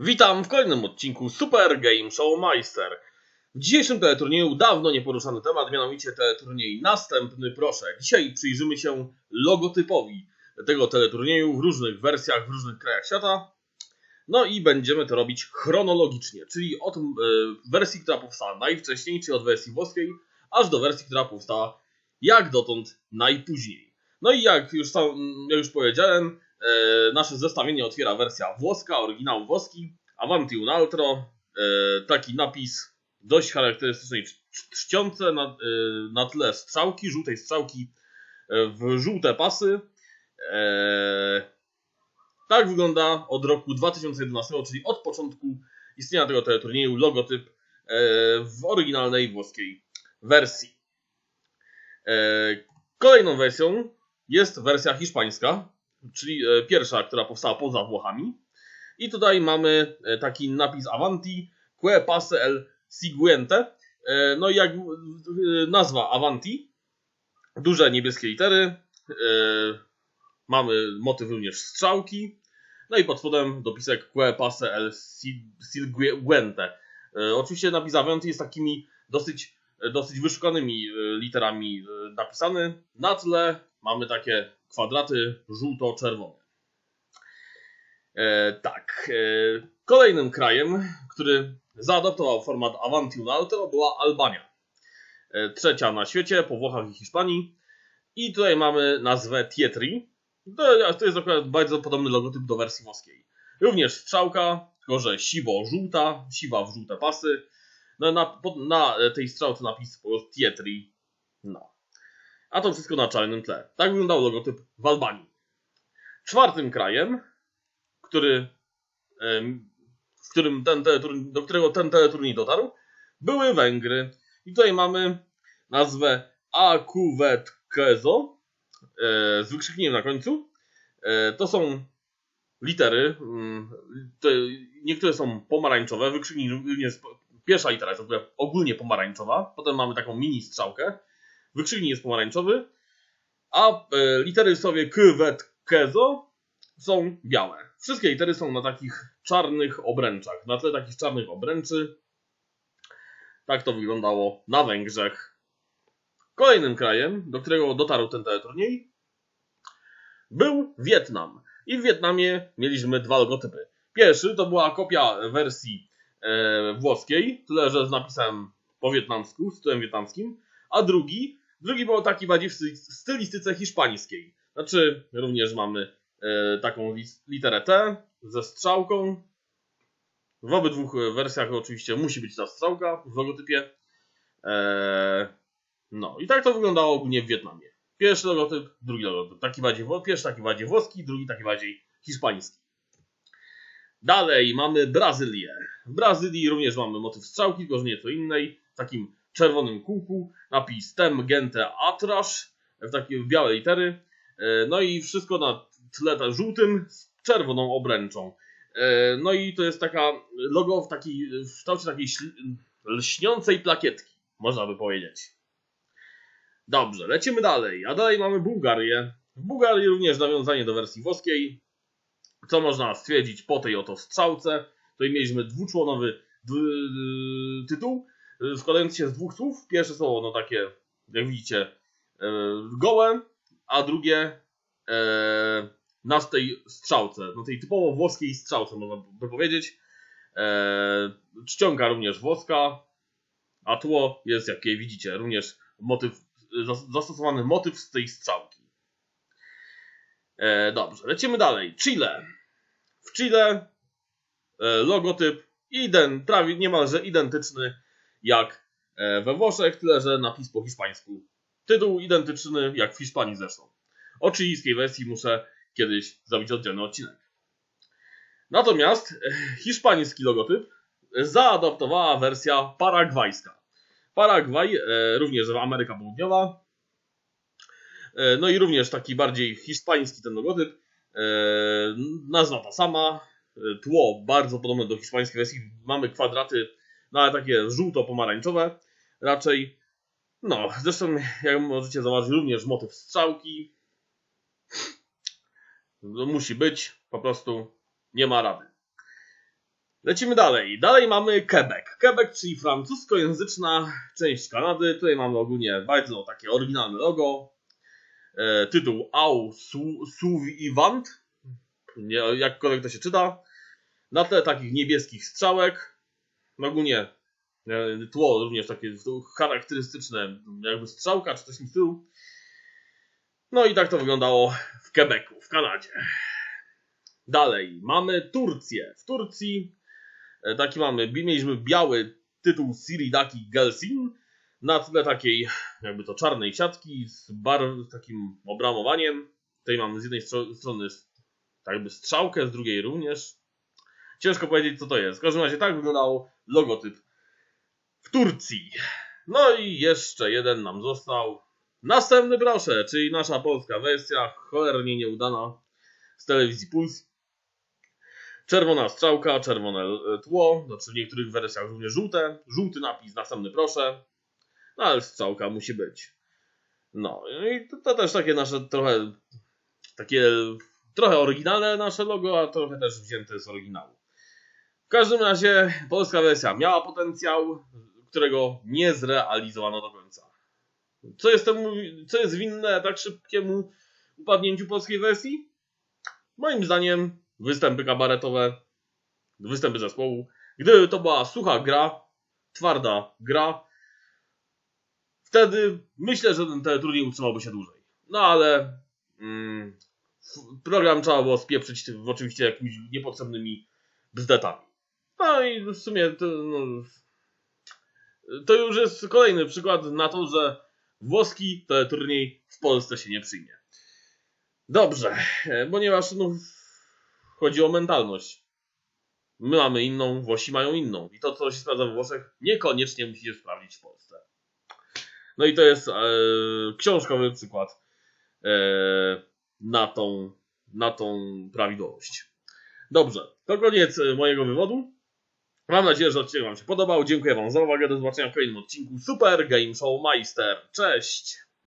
Witam w kolejnym odcinku Super Game Show Meister. W dzisiejszym teleturnieju dawno nieporuszany temat, mianowicie teleturniej następny proszę. Dzisiaj przyjrzymy się logotypowi tego teleturnieju w różnych wersjach, w różnych krajach świata. No i będziemy to robić chronologicznie, czyli od e, wersji, która powstała najwcześniej, czyli od wersji włoskiej, aż do wersji, która powstała jak dotąd najpóźniej. No i jak już, sam, jak już powiedziałem, nasze zestawienie otwiera wersja włoska, oryginał włoski, Avanti un altro, e, taki napis dość charakterystycznej cz- czcionce na, e, na tle strzałki, żółtej strzałki e, w żółte pasy. E, tak wygląda od roku 2011, czyli od początku istnienia tego teleturnieju logotyp e, w oryginalnej włoskiej wersji. E, Kolejną wersją jest wersja hiszpańska, czyli e, pierwsza, która powstała poza Włochami. I tutaj mamy e, taki napis Avanti, que pase el siguiente. E, No i jak nazwa Avanti, duże niebieskie litery, mamy motyw również strzałki, no i pod spodem dopisek que pase el si- siguiente. Oczywiście napis Avanti jest takimi dosyć, dosyć wyszukanymi literami napisany. Na tle mamy takie kwadraty żółto-czerwone. E, tak. E, kolejnym krajem, który zaadoptował format Avanti un altro była Albania. E, trzecia na świecie po Włochach i Hiszpanii. I tutaj mamy nazwę Tietri. To, to jest akurat bardzo podobny logotyp do wersji włoskiej. Również strzałka, tylko że siwo-żółta, siwa w żółte pasy. No, na, na tej strzałce napis po Tietri. No. A to wszystko na czarnym tle. Tak wyglądał logotyp w Albanii. Czwartym krajem, który, w którym ten do którego ten teleturniej dotarł, były Węgry. I tutaj mamy nazwę Akuvetkezo e, z wykrzyknikiem na końcu. E, to są litery. mm, niektóre są pomarańczowe. Wykrzyknik również pierwsza litera jest ogólnie pomarańczowa. Potem mamy taką mini strzałkę. Wykrzyknik jest pomarańczowy. A e, litery w słowie Kvetkezo są białe. Wszystkie litery są na takich czarnych obręczach. Na tle takich czarnych obręczy. Tak to wyglądało na Węgrzech. Kolejnym krajem, do którego dotarł ten teleturniej, był Wietnam. I w Wietnamie mieliśmy dwa logotypy. Pierwszy to była kopia wersji e, włoskiej, tyle że z napisem po wietnamsku, z tytułem wietnamskim, a drugi, drugi był taki bardziej w sty- stylistyce hiszpańskiej. Znaczy, również mamy e, taką literę T ze strzałką. W obydwu wersjach oczywiście musi być ta strzałka w logotypie. E, no i tak to wyglądało ogólnie w Wietnamie. Pierwszy logotyp, drugi logotyp. Taki bardziej, pierwszy taki bardziej włoski, drugi taki bardziej hiszpański. Dalej mamy Brazylię. W Brazylii również mamy motyw strzałki, tylko że nieco innej. Takim czerwonym kółku. Napis Tem Gente Atrasz. W takie w białe litery. E, No i wszystko na tle żółtym z czerwoną obręczą. E, No i to jest taka logo w, takiej, w kształcie takiej lśniącej plakietki, można by powiedzieć. Dobrze, lecimy dalej. A dalej mamy Bułgarię. W Bułgarii również nawiązanie do wersji włoskiej. Co można stwierdzić po tej oto strzałce? Tutaj mieliśmy dwuczłonowy tytuł, y, składający się z dwóch słów. Pierwsze słowo, no takie, jak widzicie, e, gołe, a drugie e, na tej strzałce, na tej typowo włoskiej strzałce, można by powiedzieć. E, czcionka również włoska, a tło jest, jak widzicie, również motyw, zas- zastosowany motyw z tej strzałki. E, dobrze, lecimy dalej. Chile. W Chile logotyp iden, prawie niemalże identyczny jak e, we Włoszech, tyle że napis po hiszpańsku. Tytuł identyczny jak w Hiszpanii zresztą. O chilijskiej wersji muszę kiedyś zrobić oddzielny odcinek. Natomiast e, hiszpański logotyp zaadoptowała wersja paragwajska. Paragwaj, e, również Ameryka Południowa. No i również taki bardziej hiszpański ten logotyp. Nazwa ta sama, tło bardzo podobne do hiszpańskiej wersji. Mamy kwadraty, no ale takie żółto-pomarańczowe raczej. No, zresztą jak możecie zauważyć również motyw strzałki. No, musi być, po prostu nie ma rady. Lecimy dalej. Dalej mamy Quebec. Quebec, czyli francuskojęzyczna część Kanady. Tutaj mamy ogólnie bardzo takie oryginalne logo. E, tytuł Au Souvivant. Nie, jakkolwiek to się czyta. Na tle takich niebieskich strzałek. No ogólnie e, tło również takie charakterystyczne, jakby strzałka czy coś w tym. No i tak to wyglądało w Quebecu, w Kanadzie. Dalej, mamy Turcję. W Turcji e, taki mamy, mieliśmy biały tytuł Siridaki Gelsin na tle takiej jakby to czarnej siatki z, z takim obramowaniem. Tutaj mamy z jednej stro- strony jakby strzałkę, z drugiej również. Ciężko powiedzieć co to jest. W każdym razie tak wyglądał logotyp w Turcji. No i jeszcze jeden nam został. Następny proszę, czyli nasza polska wersja, cholernie nieudana z telewizji Puls. Czerwona strzałka, czerwone e, tło, znaczy w niektórych wersjach również żółte, żółty napis, następny proszę, no ale strzałka musi być. No i to, to też takie nasze trochę, takie trochę oryginalne nasze logo, a trochę też wzięte z oryginału. W każdym razie polska wersja miała potencjał, którego nie zrealizowano do końca. Co jest, temu, co jest winne tak szybkiemu upadnięciu polskiej wersji? Moim zdaniem występy kabaretowe, występy zespołu. Gdyby to była sucha gra, twarda gra, wtedy myślę, że ten teleturniej utrzymałby się dłużej. No ale mm, program trzeba było spieprzyć oczywiście jakimiś niepotrzebnymi bzdetami. No i w sumie to, no, to już jest kolejny przykład na to, że włoski teleturniej w Polsce się nie przyjmie. Dobrze, ponieważ no, chodzi o mentalność. My mamy inną, Włosi mają inną. I to, co się sprawdza we Włoszech, niekoniecznie musi się sprawdzić w Polsce. No i to jest e, książkowy przykład e, na, tą, na tą prawidłowość. Dobrze, to koniec mojego wywodu. Mam nadzieję, że odcinek Wam się podobał. Dziękuję Wam za uwagę. Do zobaczenia w kolejnym odcinku Super Game Show Meister. Cześć!